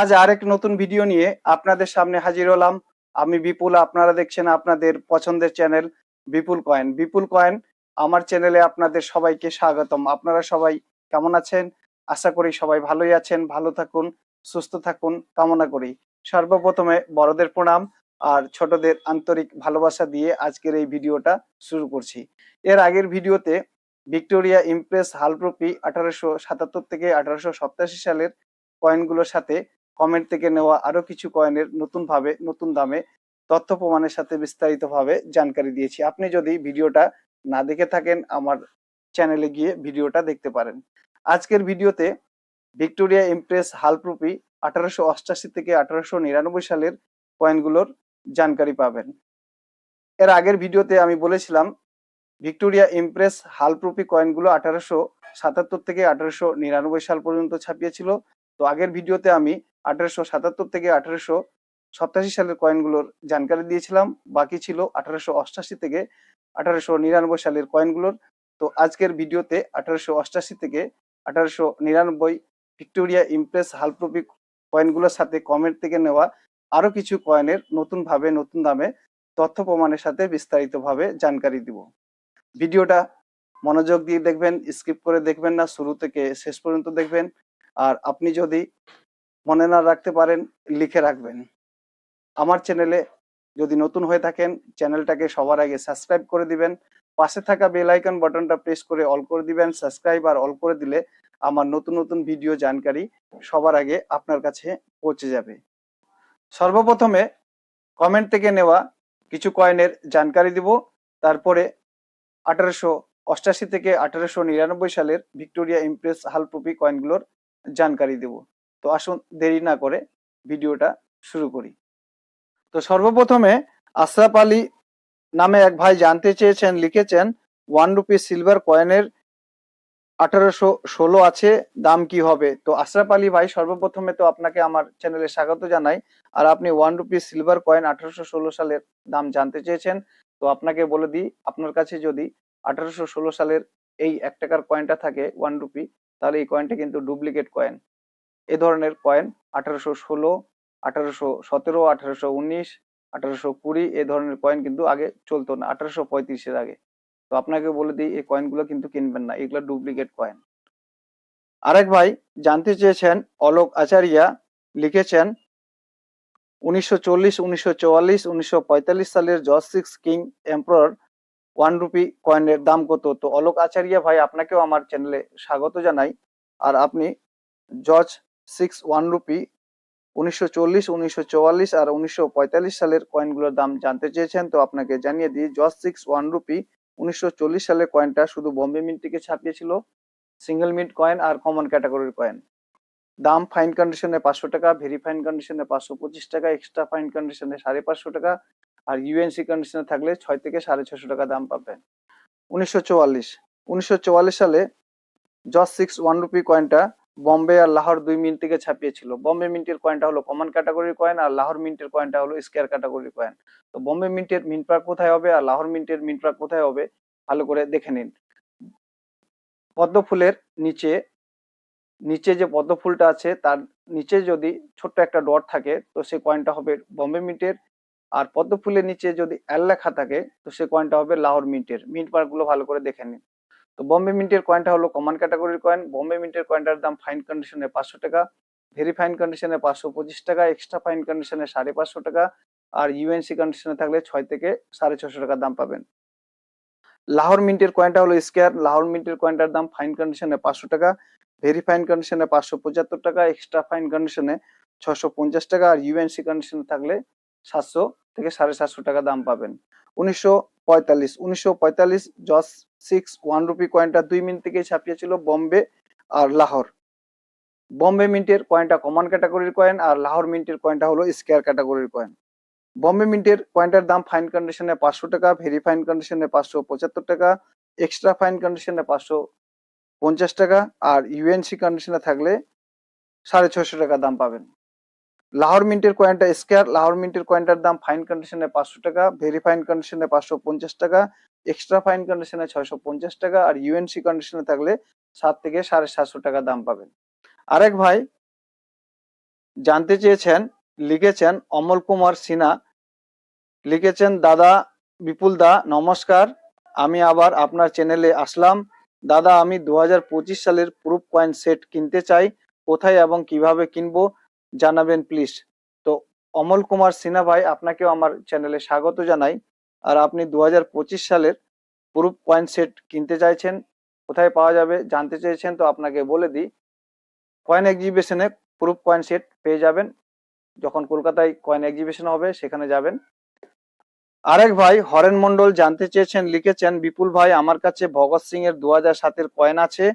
আজ আরেক নতুন ভিডিও নিয়ে আপনাদের সামনে হাজির হলাম। আমি বিপুল, আপনারা দেখছেন আপনাদের পছন্দের channel Bipul coin. Bipul coin, আমার চ্যানেলে আপনাদের সবাইকে স্বাগতম। আপনারা সবাই কেমন আছেন? আশা করি সবাই ভালোই আছেন, ভালো থাকুন, সুস্থ থাকুন, কামনা করি। সর্বপ্রথমে বড়দের প্রণাম আর ছোটদের আন্তরিক ভালোবাসা দিয়ে আজকের এই ভিডিওটা শুরু করছি। এর আগের ভিডিওতে ভিক্টোরিয়া ইমপ্রেস হালপ্রপি আঠারোশো সাতাত্তর থেকে আঠারোশো সপ্তাশি সালের কয়েনগুলোর সাথে কমেন্ট থেকে নেওয়া আরও কিছু কয়েনের নতুন ভাবে, নতুন দামে তথ্য প্রমাণের সাথে বিস্তারিতভাবে জানকারি দিয়েছি। আপনি যদি ভিডিওটা না দেখে থাকেন, আমার চ্যানেলে গিয়ে ভিডিওটা দেখতে পারেন। আজকের ভিডিওতে ভিক্টোরিয়া ইমপ্রেস হালপ্রুপি আঠারোশো অষ্টাশি থেকে আঠারোশো নিরানব্বই সালের কয়েনগুলোর জানকারি পাবেন। এর আগের ভিডিওতে আমি বলেছিলাম, ভিক্টোরিয়া ইমপ্রেস হালপ্রুপি কয়েনগুলো আঠারোশো সাতাত্তর থেকে আঠারোশো নিরানব্বই সাল পর্যন্ত ছাপিয়েছিল। তো আগের ভিডিওতে আমি আঠারোশো সাতাত্তর থেকে আঠারোশো সপ্তাশি সালের কয়েনগুলোর জানকারি দিয়েছিলাম। বাকি ছিল আঠারোশো অষ্টাশি থেকে আঠারোশো নিরানব্বই সালের কয়েনগুলোর তো আজকের ভিডিওতে আঠারোশো অষ্টাশি থেকে আঠারোশো নিরানব্বই ভিক্টোরিয়া ইমপ্রেস হালপ্রপি কয়েনগুলোর সাথে কমেন্ট থেকে নেওয়া আরও কিছু কয়েনের নতুনভাবে, নতুন দামে তথ্য প্রমাণের সাথে বিস্তারিতভাবে জানকারি দিব। ভিডিওটা মনোযোগ দিয়ে দেখবেন স্কিপ করে দেখবেন না, শুরু থেকে শেষ পর্যন্ত দেখবেন। আর আপনি যদি মনে না রাখতে পারেন, লিখে রাখবেন। আমার চ্যানেলে যদি নতুন হয়ে থাকেন, চ্যানেলটাকে সবার আগে সাবস্ক্রাইব করে দিবেন, পাশে থাকা বেল আইকন বাটনটা প্রেস করে অল করে দিবেন, সাবস্ক্রাইব আর অল করে দিলে আমার নতুন নতুন ভিডিও জানকারি সবার আগে আপনার কাছে পৌঁছে যাবে। সর্বপ্রথমে কমেন্ট থেকে নেওয়া কিছু কয়েনের জানকারি দিব। তারপরে আঠারোশো অষ্টাশি থেকে আঠারোশো নিরানব্বই সালের ভিক্টোরিয়া ইমপ্রেস হালপ্রুপি কয়েনগুলোর জানকারি দেব। তো আসুন দেরি না করে ভিডিওটা শুরু করি। তো সর্বপ্রথমে আশরাফ আলী নামে এক ভাই জানতে চেয়েছেন, লিখেছেন, ওয়ান রুপি সিলভার কয়েনের আঠারোশো ষোলো আছে, দাম কি হবে? তো আশরাফ আলী ভাই, সর্বপ্রথমে তো আপনাকে আমার চ্যানেলে স্বাগত জানাই। আর আপনি ওয়ান রুপি সিলভার কয়েন আঠারোশো ষোলো সালের দাম জানতে চেয়েছেন, তো আপনাকে বলে দিই, আপনার কাছে যদি আঠারোশো ষোলো সালের এই এক টাকার কয়েনটা থাকে, ওয়ান রুপি, তাহলে এই কয়েনটা কিন্তু ডুপ্লিকেট কয়েন এ ধরনের কয়েন আঠারোশো ষোলো, আঠারোশো সতেরো, আঠারোশো উনিশ, আঠারোশো কুড়ি, এ ধরনের কয়েন কিন্তু আগে চলতো না, আঠারোশো পঁয়ত্রিশের আগে। তো আপনাকে বলে দিই, এই কয়েনগুলো কিন্তু কিনবেন না, এগুলো ডুপ্লিকেট কয়েন। আরেক ভাই জানতে চেয়েছেন, অলোক আচারিয়া লিখেছেন, উনিশশো চল্লিশ, উনিশশো চুয়াল্লিশ, উনিশশো পঁয়তাল্লিশ সালের জজ six king emperor one rupee কয়েনের দাম কত? তো অলোক আচারিয়া ভাই, আপনাকেও আমার চ্যানেলে স্বাগত জানাই। আর আপনি জজ সিক্স ওয়ান রুপি উনিশশো চল্লিশ, উনিশশো চুয়াল্লিশ আর উনিশশো পঁয়তাল্লিশ সালের কয়েনগুলোর দাম জানতে চেয়েছেন, তো আপনাকে জানিয়ে দিই জজ সিক্স ওয়ান রুপি উনিশশো চল্লিশ সালের কয়েনটা শুধু বম্বে মিন্ট থেকে ছাপিয়েছিল সিঙ্গেল মিন্ট কয়েন আর কমন ক্যাটাগরির কয়েন দাম ফাইন কন্ডিশনে পাঁচশো টাকা ভেরি ফাইন কন্ডিশনে পাঁচশো পঁচিশ টাকা এক্সট্রা ফাইন কন্ডিশনে সাড়ে পাঁচশো টাকা, আর ইউএনসি কন্ডিশনে থাকলে ছয় থেকে সাড়ে ছশো টাকা দাম পাবেন। উনিশশো চুয়াল্লিশ উনিশশো চুয়াল্লিশ সালে জজ সিক্স ওয়ান রুপি কয়েনটা বম্বে আর লাহোর দুই মিনিট থেকে ছাপিয়েছিল। বম্বে মিন্টের কয়েনটা হলো কমন ক্যাটাগরির কয়েন আর লাহোর মিন্টের কয়েনটা হলো স্কোয়ার ক্যাটাগরির কয়েন তো বম্বে মিন্টের মিন্ট প্রাক কোথায় হবে আর লাহোর মিন্টের মিন্ট প্রাক কোথায় হবে, ভালো করে দেখে নিন। পদ্ম ফুলের নিচে নিচে যে পদ্ম ফুলটা আছে তার নিচে যদি ছোট্ট একটা ডট থাকে, তো সেই কয়েনটা হবে বম্বে মিন্টের। আর পদ্ম ফুলের নিচে যদি এল লেখা থাকে, তো সেই কয়েনটা হবে লাহোর মিন্টের। মিন্টগুলো ভালো করে দেখে নিন। তো বম্বে মিন্টের কয়েনটা হলো কমন ক্যাটাগরির কয়েন বম্বে মিন্টের কয়েনটার দাম ফাইন কন্ডিশনে পাঁচশো টাকা। ভেরি ফাইন কন্ডিশনে পাঁচশো পঁচিশ টাকা। এক্সট্রা ফাইন কন্ডিশনে সাড়ে পাঁচশো টাকা। আর ইউএনসি কন্ডিশনে থাকলে ছয় থেকে সাড়ে ছশো টাকা দাম পাবেন। লাহোর মিন্টের কয়েনটা হলো স্কোয়ার লাহোর মিন্টের কয়েনটার দাম ফাইন কন্ডিশনে পাঁচশো টাকা। ভেরি ফাইন কন্ডিশনে পাঁচশো পঁচাত্তর টাকা। এক্সট্রা ফাইন কন্ডিশনে ছশো পঞ্চাশ টাকা। আর ইউএনসি কন্ডিশনে থাকলে সাতশো থেকে সাড়ে সাতশো টাকা দাম পাবেন। উনিশশো পঁয়তাল্লিশ। উনিশশো পঁয়তাল্লিশ জস সিক্স ওয়ান রুপি কয়েনটা দুই মিনিট থেকে ছাপিয়েছিল বম্বে আর লাহোর। বম্বে মিন্টের কয়েনটা কমন ক্যাটাগরির কয়েন আর লাহোর মিন্টের কয়েনটা হলো স্কোয়ার ক্যাটাগরির কয়েন বম্বে মিন্টের কয়েনটার দাম ফাইন কন্ডিশনে পাঁচশো টাকা ভেরি ফাইন কন্ডিশনে পাঁচশো পঁচাত্তর টাকা এক্সট্রা ফাইন কন্ডিশনে পাঁচশো পঞ্চাশ টাকা আর ইউএনসি কন্ডিশনে থাকলে সাড়ে ছশো টাকা দাম পাবেন। লাহোর মিন্টের কয়েনটা স্কোয়ার লাহোর মিন্টের কয়েনটার দাম ফাইন কন্ডিশনে পাঁচশো টাকা ভেরি ফাইন কন্ডিশনে পাঁচশো পঞ্চাশ টাকা এক্সট্রা ফাইন কন্ডিশনে ছয়শো পঞ্চাশ টাকা, আর ইউএনসি কন্ডিশনে থাকলে সাত থেকে সাড়ে সাতশো টাকা দাম পাবেন। আরেক ভাই জানতে চেয়েছেন, লিখেছেন অমল কুমার সিনহা, লিখেছেন, দাদা বিপুল দা, নমস্কার, আমি আবার আপনার চ্যানেলে আসলাম। দাদা, আমি দু হাজার পঁচিশ সালের প্রুফ কয়েন সেট কিনতে চাই, কোথায় এবং কীভাবে কিনবো? জানাবেন প্লিজ তো অমল কুমার সিনহা ভাই, আপনাকেও আমার চ্যানেলে স্বাগত জানাই। আর আপনি দু হাজার পঁচিশ সালের প্রুফ কয়েন সেট কিনতে চাইছেন, কোথায় পাওয়া যাবে জানতে চেয়েছেন, তো আপনাকে বলে দিই। কয়েন এক্সিবিশনে প্রুফ কয়েন সেট পেয়ে যাবেন। যখন কলকাতায় কয়েন এক্সিবিশন হবে, সেখানে যাবেন। আরেক ভাই, হরেন মন্ডল জানতে চেয়েছেন, লিখেছেন, বিপুল ভাই, আমার কাছে ভগৎ সিং এর দু হাজার সাতের কয়েন আছে।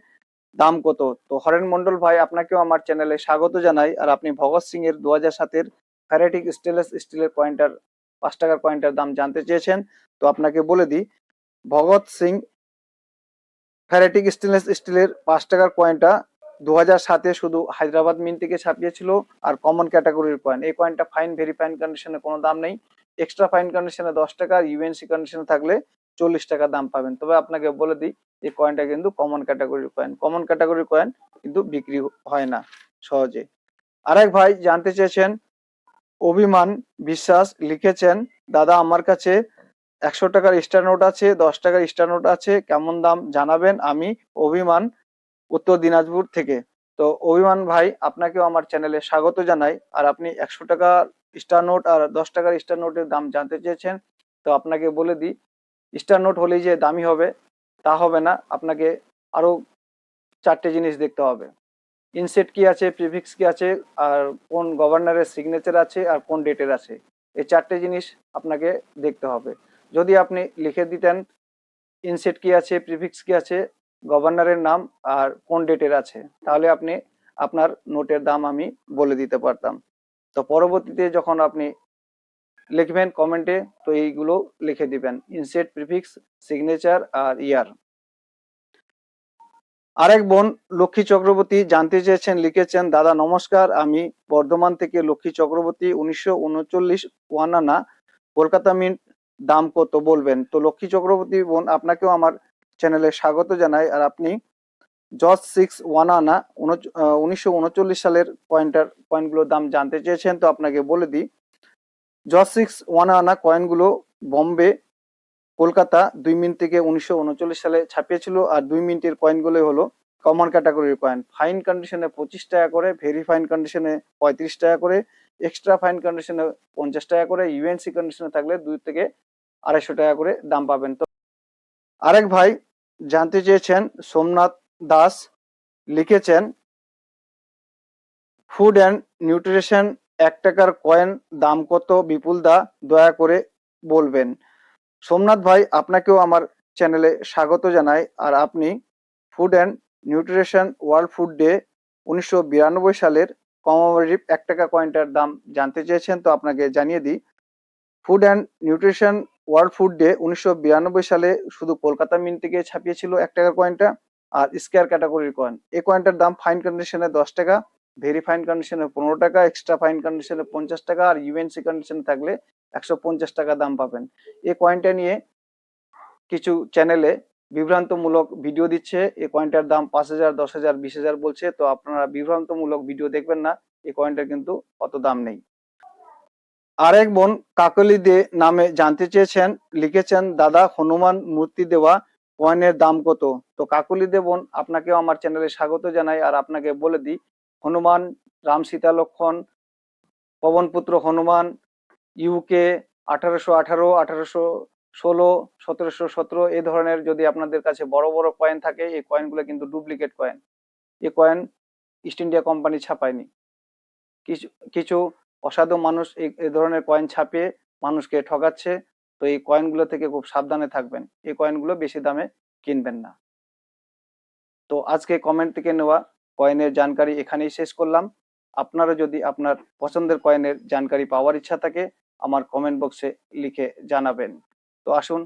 দাম কত? তো হরেন মন্ডল ভাই, আপনাকেও আমার চ্যানেলে স্বাগত জানাই। আর আপনি ভগৎ সিং এর দু হাজার সাতের ফ্যারেটিক স্টেনলেস স্টিলের কয়েনটার পাঁচ টাকার কয়েনটার দাম জানতে চেয়েছেন। তো আপনাকে বলে দিই, ভগৎ সিং ফ্যারেটিক স্টেনলেস স্টিলের পাঁচ টাকার কয়েনটা দু হাজার সাতে শুধু হায়দ্রাবাদ মিন্ট থেকে ছাপিয়েছিল। আর কমন ক্যাটাগরির কয়েন এই কয়েনটা ফাইন ভেরি ফাইন কন্ডিশনে কোনো দাম নেই। এক্সট্রা ফাইন কন্ডিশনে দশ টাকা ইউএনসি কন্ডিশনে থাকলে চল্লিশ টাকা দাম পাবেন। তবে আপনাকে বলে দিই এই কয়েনটা কিন্তু কমন ক্যাটাগরির কয়েন কমন ক্যাটাগরির কয়েন কিন্তু বিক্রি হয় না সহজে। আরেক ভাই জানতে চেয়েছেন, অভিমান বিশ্বাস লিখেছেন, দাদা, আমার কাছে একশো টাকার স্টার নোট আছে, দশ টাকার স্টার নোট আছে, কেমন দাম জানাবেন আমি অভিমান উত্তর দিনাজপুর থেকে? তো অভিমান ভাই, আপনাকেও আমার চ্যানেলে স্বাগত জানাই। আর আপনি একশো টাকার স্টার নোট আর দশ টাকার স্টার নোটের দাম জানতে চেয়েছেন, তো আপনাকে বলে দিই স্টার নোট হলেই যে দামি হবে, তা হবে না। আপনাকে আরও চারটে জিনিস দেখতে হবে। ইনসেট কি আছে প্রিফিক্স কি আছে, আর কোন গভর্নরের সিগনেচার আছে, আর কোন ডেটের আছে। এই চারটে জিনিস আপনাকে দেখতে হবে। যদি আপনি লিখে দিতেন ইনসেট কি আছে প্রিফিক্স কি আছে গভর্নরের নাম, আর কোন ডেটের আছে, তাহলে আপনি আপনার নোটের দাম আমি বলে দিতে পারতাম। তো পরবর্তীতে যখন আপনি লিখবেন কমেন্টে, তো এইগুলো লিখে দিবেন। ইনসেট প্রিফিক্স সিগনেচার আর ইয়ার আরেক বোন লক্ষ্মী চক্রবর্তী জানতে চেয়েছেন, লিখেছেন, দাদা, নমস্কার, আমি বর্ধমান থেকে লক্ষ্মী চক্রবর্তী, উনিশশো উনচল্লিশ ওয়ানানা, কলকাতা মিন্ট, দাম কত বলবেন? তো লক্ষ্মী চক্রবর্তী বোন, আপনাকেও আমার চ্যানেলে স্বাগত জানাই, আর আপনি জজ সিক্স ওয়ান আনা উনিশশো সালের পয়েন্টার, পয়েন্টগুলোর দাম জানতে চেয়েছেন, তো আপনাকে বলে দিই জজ সিক্স ওয়ান আনা কয়েনগুলো বম্বে, কলকাতা দুই মিনিট থেকে উনিশশো উনচল্লিশ সালে ছাপিয়েছিল আর দুই মিনিটের কয়েনগুলো হলো কমন ক্যাটাগরির কয়েন ফাইন কন্ডিশনে পঁচিশ টাকা করে ভেরি ফাইন কন্ডিশনে পঁয়ত্রিশ টাকা করে এক্সট্রা ফাইন কন্ডিশনে পঞ্চাশ টাকা করে ইউএনসি কন্ডিশনে থাকলে দুই থেকে আড়াইশো টাকা করে দাম পাবেন। তো আরেক ভাই জানতে চেয়েছেন, সোমনাথ দাস লিখেছেন ফুড অ্যান্ড নিউট্রিশন এক টাকার কয়েন দাম কত? বিপুল দা, দয়া করে বলবেন। সোমনাথ ভাই, আপনাকেও আমার চ্যানেলে স্বাগত জানাই। আর আপনি food and nutrition world food day উনিশশো বিরানব্বই সালের কমারেটিভ এক টাকা কয়েনটার দাম জানতে চেয়েছেন, তো আপনাকে জানিয়ে দিই। Food and nutrition world food day উনিশশো বিরানব্বই সালে শুধু কলকাতা মিন্ট থেকে ছাপিয়েছিল এক টাকার কয়েনটা, আর স্কোয়ার ক্যাটাগরির কয়েন। এই কয়েনটার দাম ফাইন কন্ডিশনে দশ টাকা ভেরি ফাইন কন্ডিশনে পনেরো টাকা, এক্সট্রা ফাইন কন্ডিশনে পঞ্চাশ টাকা আর ইউএনসি কন্ডিশনে থাকলে একশো পঞ্চাশ টাকা দাম পাবেন। এই কয়েনটা নিয়ে কিছু চ্যানেলে বিভ্রান্তমূলক ভিডিও দিচ্ছে। এই কয়েনটার দাম পাঁচ হাজার, দশ হাজার, বিশ হাজার বলছে। তো আপনারা বিভ্রান্তমূলক ভিডিও দেখবেন না। এই কয়েনটার কিন্তু অত দাম নেই। আরেক বোন কাকলি দে নামে জানতে চেয়েছেন, লিখেছেন, দাদা, হনুমান মূর্তি দেওয়া কয়েনের দাম কত? তো কাকলি দে বোন, আপনাকেও আমার চ্যানেলে স্বাগত জানাই। আর আপনাকে বলে দিই হনুমান, রাম সীতা লক্ষণ পবনপুত্র হনুমান ইউকে আঠারোশো আঠারো, আঠারোশো ষোলো, সতেরোশো সতেরো এই ধরনের যদি আপনাদের কাছে বড় বড় কয়েন থাকে, এই কয়েনগুলো কিন্তু ডুপ্লিকেট কয়েন এই কয়েন ইস্ট ইন্ডিয়া কোম্পানি ছাপায়নি। কিছু কিছু অসাধু মানুষ এই এই ধরনের কয়েন ছাপিয়ে মানুষকে ঠকাচ্ছে, তো এই কয়েনগুলো থেকে খুব সাবধানে থাকবেন। এই কয়েনগুলো বেশি দামে কিনবেন না। তো আজকে কমেন্ট থেকে নেওয়া কয়েনের জানকারি এখানেই শেষ করলাম। আপনারা যদি আপনার পছন্দের কয়েনের জানকারি পাওয়ার ইচ্ছা থাকে, আমার কমেন্ট বক্সে লিখে জানাবেন। তো আসুন,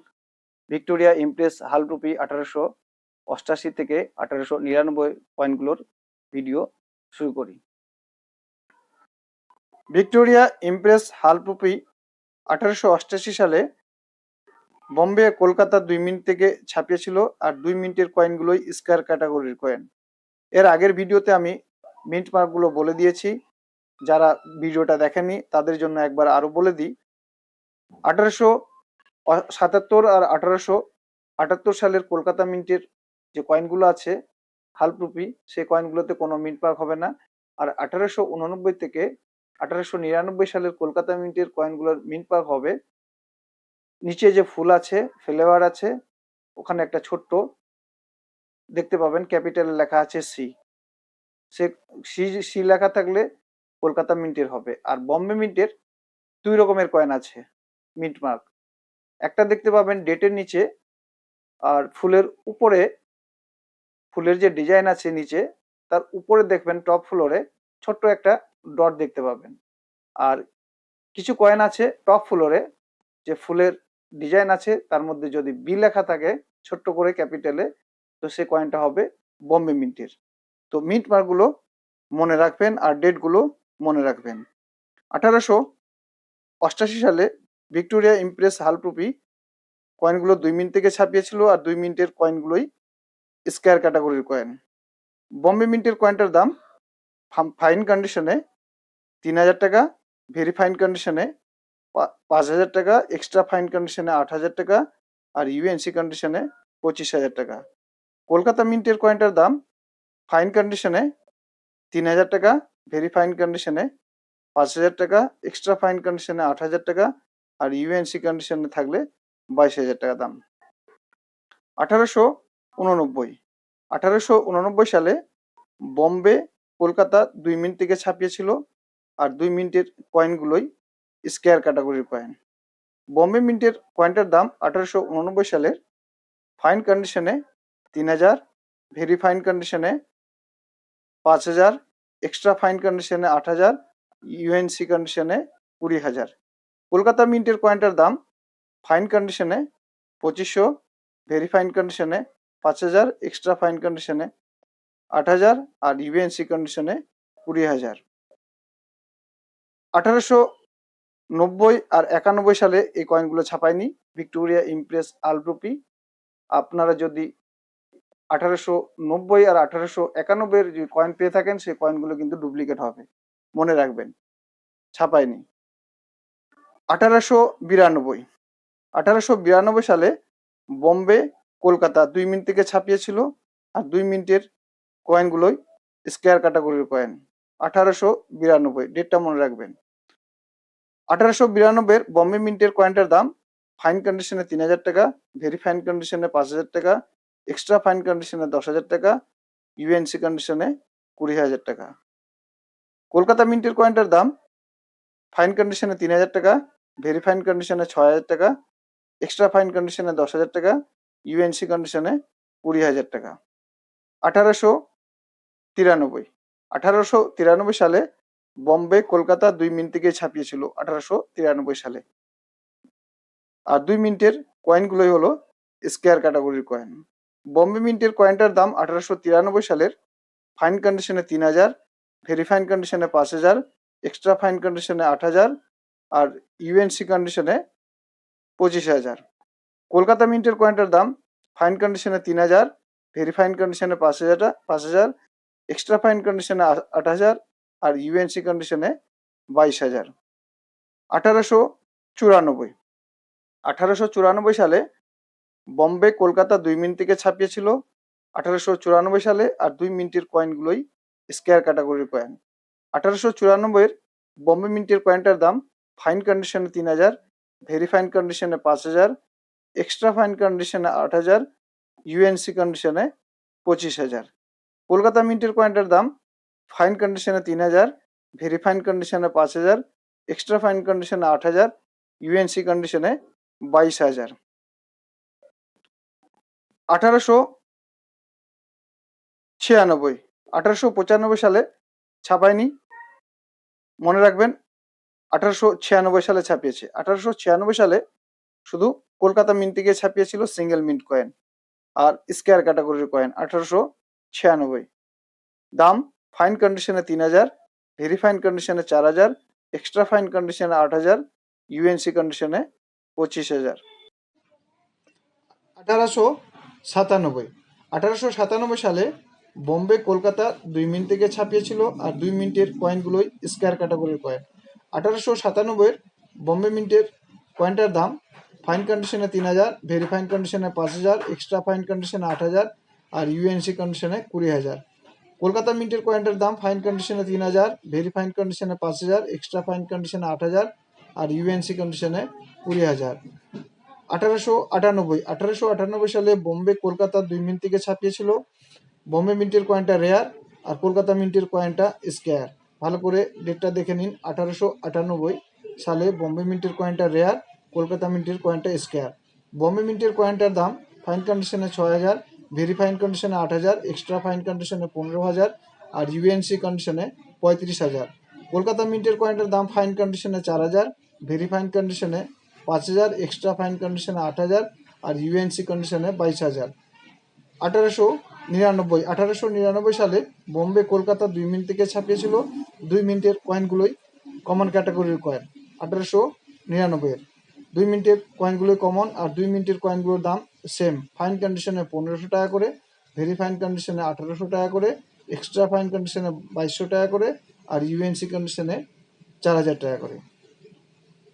ভিক্টোরিয়া ইমপ্রেস হাল হালরুপি আঠারোশো অষ্টাশি থেকে আঠারোশো নিরানব্বই কয়েনগুলোর ভিডিও শুরু করি। ভিক্টোরিয়া ইমপ্রেস হাল হালরুপি আঠারোশো অষ্টাশি সালে বম্বে কলকাতা দুই মিনিট থেকে ছাপিয়েছিল, আর দুই মিনিটের কয়েনগুলোই স্কোয়ার ক্যাটাগরির কয়েন এর আগের ভিডিওতে আমি মিন্ট মার্কগুলো বলে দিয়েছি। যারা ভিডিওটা দেখেনি তাদের জন্য একবার আরও বলে দিই। আঠারোশো সাতাত্তর আর আঠারোশো আটাত্তর সালের কলকাতা মিন্টের যে কয়েনগুলো আছে, হালপ্রুফি সেই কয়েনগুলোতে কোনো মিন্ট পার্ক হবে না। আর আঠারোশো উননব্বই থেকে আঠারোশো নিরানব্বই সালের কলকাতা মিন্টের কয়েনগুলোর মিন্ট পার্ক হবে। নিচে যে ফুল আছে, ফ্লেভার আছে, ওখানে একটা ছোট্ট দেখতে পাবেন ক্যাপিটালে লেখা আছে সি। সে, সি সি লেখা থাকলে কলকাতা মিন্টের হবে। আর বম্বে মিন্টের দুই রকমের কয়েন আছে মিন্ট মার্ক একটা দেখতে পাবেন ডেটের নিচে, আর ফুলের উপরে, ফুলের যে ডিজাইন আছে নিচে, তার উপরে দেখবেন টপ ফ্লোরে ছোট্ট একটা ডট দেখতে পাবেন। আর কিছু কয়েন আছে টপ ফ্লোরে যে ফুলের ডিজাইন আছে, তার মধ্যে যদি বি লেখা থাকে, ছোট্ট করে ক্যাপিটালে তো সে কয়েনটা হবে বম্বে মিন্টের তো মিন্ট মার্কগুলো মনে রাখবেন আর ডেটগুলো মনে রাখবেন। আঠারোশো অষ্টাশি সালে ভিক্টোরিয়া ইমপ্রেস হালপ্রুফি কয়েনগুলো দুই মিনিট থেকে ছাপিয়েছিল আর দুই মিনিটের কয়েনগুলোই স্কোয়ার ক্যাটাগরির কয়েন বম্বে মিন্টের কয়েনটার দাম ফাইন কন্ডিশনে তিন হাজার টাকা ভেরি ফাইন কন্ডিশনে পাঁচ হাজার টাকা এক্সট্রা ফাইন কন্ডিশনে আট হাজার টাকা, আর ইউএনসি কন্ডিশনে পঁচিশ হাজার টাকা। কলকাতা মিন্টের কয়েনটার দাম ফাইন কন্ডিশনে তিন হাজার টাকা ভেরি ফাইন কন্ডিশনে পাঁচ হাজার টাকা এক্সট্রা ফাইন কন্ডিশনে আট হাজার টাকা আর ইউএনসি কন্ডিশনে থাকলে বাইশ হাজার টাকা দাম। আঠারোশো উননব্বই। আঠারোশো উননব্বই সালে বম্বে, কলকাতা দুই মিনিট থেকে ছাপিয়েছিল আর দুই মিনিটের কয়েনগুলোই স্কোয়ার ক্যাটাগরির কয়েন। বম্বে মিন্টের কয়েনটার দাম আঠারোশো উননব্বই সালের ফাইন কন্ডিশনে তিন হাজার ভেরি ফাইন কন্ডিশনে পাঁচ হাজার এক্সট্রা ফাইন কন্ডিশনে আট হাজার ইউএনসি কন্ডিশনে কুড়ি হাজার। কলকাতা মিন্টের কয়েনটার দাম ফাইন কন্ডিশনে পঁচিশশো ভেরি ফাইন কন্ডিশনে পাঁচ হাজার এক্সট্রা ফাইন কন্ডিশনে আট হাজার আর ইউএনসি কন্ডিশনে কুড়ি হাজার। আঠারোশো নব্বই আর একানব্বই সালে এই কয়েনগুলো ছাপায়নি। ভিক্টোরিয়া ইমপ্রেস আলব্রুপি আপনারা যদি আঠারোশো নব্বই আর আঠারোশো একানব্বইয়ের যে কয়েন পেয়ে থাকেন, সেই কয়েনগুলো কিন্তু ডুপ্লিকেট হবে। মনে রাখবেন। ছাপায়নি। আঠারোশো বিরানব্বই। আঠারোশো বিরানব্বই সালে বম্বে, কলকাতা দুই মিনিট থেকে ছাপিয়েছিল আর দুই মিনিটের কয়েনগুলোই স্কোয়ার ক্যাটাগরির কয়েন আঠারোশো বিরানব্বই। ডেটটা মনে রাখবেন। আঠারোশো বিরানব্বইয়ের বম্বে মিন্টের কয়েনটার দাম ফাইন কন্ডিশনে তিন হাজার টাকা ভেরি ফাইন কন্ডিশনে পাঁচ হাজার টাকা এক্সট্রা ফাইন কন্ডিশনে দশ হাজার টাকা ইউএনসি কন্ডিশনে কুড়ি হাজার টাকা। কলকাতা মিন্টের কয়েনটার দাম ফাইন কন্ডিশনে তিন হাজার টাকা ভেরি ফাইন কন্ডিশনে ছয় হাজার টাকা এক্সট্রা ফাইন কন্ডিশনে দশ হাজার টাকা ইউএনসি কন্ডিশনে কুড়ি হাজার টাকা। আঠারোশো তিরানব্বই আঠারোশো তিরানব্বই সালে বম্বে, কলকাতা দুই মিনিট থেকে ছাপিয়েছিল, আঠারোশো তিরানব্বই সালে। আর দুই মিনিটের কয়েনগুলোই হলো স্কোয়ার ক্যাটাগরির কয়েন বম্বে মিন্টের কয়েনটার দাম আঠারোশো তিরানব্বই সালের ফাইন কন্ডিশনে তিন হাজার, ভেরি ফাইন কন্ডিশনে পাঁচ হাজার, এক্সট্রা ফাইন কন্ডিশনে আট হাজার আর ইউএনসি কন্ডিশনে পঁচিশ হাজার। কলকাতা মিন্টের কয়েনটার দাম ফাইন কন্ডিশনে তিন হাজার, ভেরি ফাইন কন্ডিশনে পাঁচ হাজার পাঁচ হাজার, এক্সট্রা ফাইন কন্ডিশনে আট হাজার আর ইউএনসি কন্ডিশনে বাইশ হাজার। আঠারোশো চুরানব্বই। আঠারোশো চুরানব্বই সালে বম্বে, কলকাতা দুই মিনিট থেকে ছাপিয়েছিল আঠারোশো চুরানব্বই সালে আর দুই মিনিটের কয়েনগুলোই স্কোয়ার ক্যাটাগরির কয়েন আঠারোশো চুরানব্বইয়ের বম্বে মিন্টের কয়েনটার দাম ফাইন কন্ডিশনে তিন হাজার ভেরি ফাইন কন্ডিশনে পাঁচ হাজার এক্সট্রা ফাইন কন্ডিশনে আট হাজার ইউএনসি কন্ডিশনে পঁচিশ হাজার। কলকাতা মিন্টের কয়েনটার দাম ফাইন কন্ডিশনে তিন হাজার ভেরি ফাইন কন্ডিশনে পাঁচ হাজার এক্সট্রা ফাইন কন্ডিশনে আট হাজার ইউএনসি কন্ডিশনে বাইশ হাজার। আঠারোশো ছিয়ানব্বই, আঠারোশো পঁচানব্বই সালে ছাপায়নি। মনে রাখবেন, আঠারোশো ছিয়ানব্বই সালে ছাপিয়েছে। আঠারোশো ছিয়ানব্বই সালে শুধু কলকাতা মিন্ট থেকে ছাপিয়েছিল সিঙ্গেল মিন্ট কয়েন আর স্কোয়ার ক্যাটাগরির কয়েন আঠারোশো ছিয়ানব্বই। দাম ফাইন কন্ডিশনে তিন হাজার ভেরি ফাইন কন্ডিশনে চার হাজার এক্সট্রা ফাইন কন্ডিশনে আট হাজার ইউএনসি কন্ডিশনে পঁচিশ হাজার। আঠারোশো সাতানব্বই। আঠারোশো সাতানব্বই সালে বোম্বে, কলকাতা দুই মিনিট থেকে ছাপিয়েছিল আর দুই মিনিটের কয়েনগুলোই স্কোয়ার ক্যাটাগরির কয়েন আঠারোশো সাতানব্বইয়ের বোম্বে মিন্টের কয়েনটার দাম ফাইন কন্ডিশনে তিন হাজার, ভেরি ফাইন কন্ডিশনে পাঁচ হাজার, এক্সট্রা ফাইন কন্ডিশনে আট হাজার আর ইউএনসি কন্ডিশনে কুড়ি হাজার। কলকাতা মিন্টের কয়েনটার দাম ফাইন কন্ডিশনে তিন হাজার, ভেরি ফাইন কন্ডিশনে পাঁচ হাজার, এক্সট্রা ফাইন কন্ডিশনে আট হাজার আর ইউএনসি কন্ডিশনে কুড়ি হাজার। আঠারোশো আটানব্বই। আঠারোশো আটানব্বই সালে বোম্বে কলকাতা দুই মিনিট থেকে ছাপিয়েছিল। বোম্বে মিন্টের কয়েনটা রেয়ার আর কলকাতা মিন্টের কয়েনটা স্কোয়ার ভালো করে ডেটটা দেখে নিন। আঠারোশো আটানব্বই সালে বোম্বে মিন্টের কয়েনটা রেয়ার কলকাতা মিন্টের কয়েনটা স্কোয়ার বোম্বে মিন্টের কয়েনটার দাম ফাইন কন্ডিশনে ছয় হাজার ভেরি ফাইন কন্ডিশনে আট হাজার এক্সট্রা ফাইন কন্ডিশনে পনেরো হাজার আর ইউএনসি কন্ডিশনে পঁয়ত্রিশ হাজার। কলকাতা মিন্টের কয়েনটার দাম ফাইন কন্ডিশনে চার হাজার ভেরি ফাইন কন্ডিশনে পাঁচ হাজার এক্সট্রা ফাইন কন্ডিশনে আট হাজার আর ইউএনসি কন্ডিশনে বাইশ হাজার। আঠারোশো নিরানব্বই আঠারোশো নিরানব্বই সালে বোম্বে, কলকাতা দুই মিনিট থেকে ছাপিয়েছিল। দুই মিনিটের কয়েনগুলোই কমন ক্যাটাগরির কয়েন আঠারোশো নিরানব্বইয়ের। দুই মিনিটের কয়েনগুলোই কমন আর দুই মিনিটের কয়েনগুলোর দাম সেম ফাইন কন্ডিশনে পনেরোশো টাকা করে ভেরি ফাইন কন্ডিশনে আঠারোশো টাকা করে এক্সট্রা ফাইন কন্ডিশনে বাইশশো টাকা করে আর ইউএনসি কন্ডিশনে চার হাজার টাকা করে।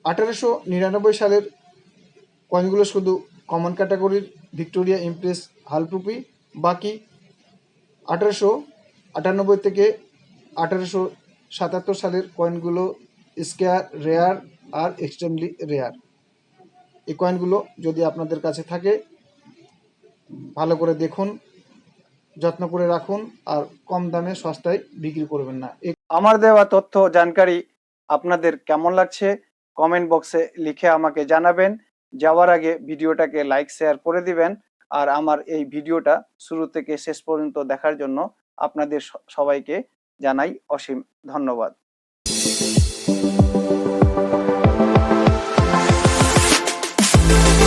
আঠারোশো নিরানব্বই সালের কয়েনগুলো শুধু কমন ক্যাটাগরির ভিক্টোরিয়া ইমপ্রেস হালপ্রুপি বাকি আঠারোশো আটানব্বই থেকে আঠারোশো সাতাত্তর সালের কয়েনগুলো স্কেয়ার, রেয়ার আর এক্সট্রিমলি রেয়ার। এই কয়েনগুলো যদি আপনাদের কাছে থাকে, ভালো করে দেখুন, যত্ন করে রাখুন আর কম দামে সস্তায় বিক্রি করবেন না। আমার দেওয়া তথ্য, জানকারি আপনাদের কেমন লাগছে? কমেন্ট বক্সে লিখে আমাকে জানাবেন। যাওয়ার আগে ভিডিওটাকে লাইক, শেয়ার করে দিবেন। আর আমার এই ভিডিওটা শুরু থেকে শেষ পর্যন্ত দেখার জন্য আপনাদের সবাইকে জানাই অসীম ধন্যবাদ।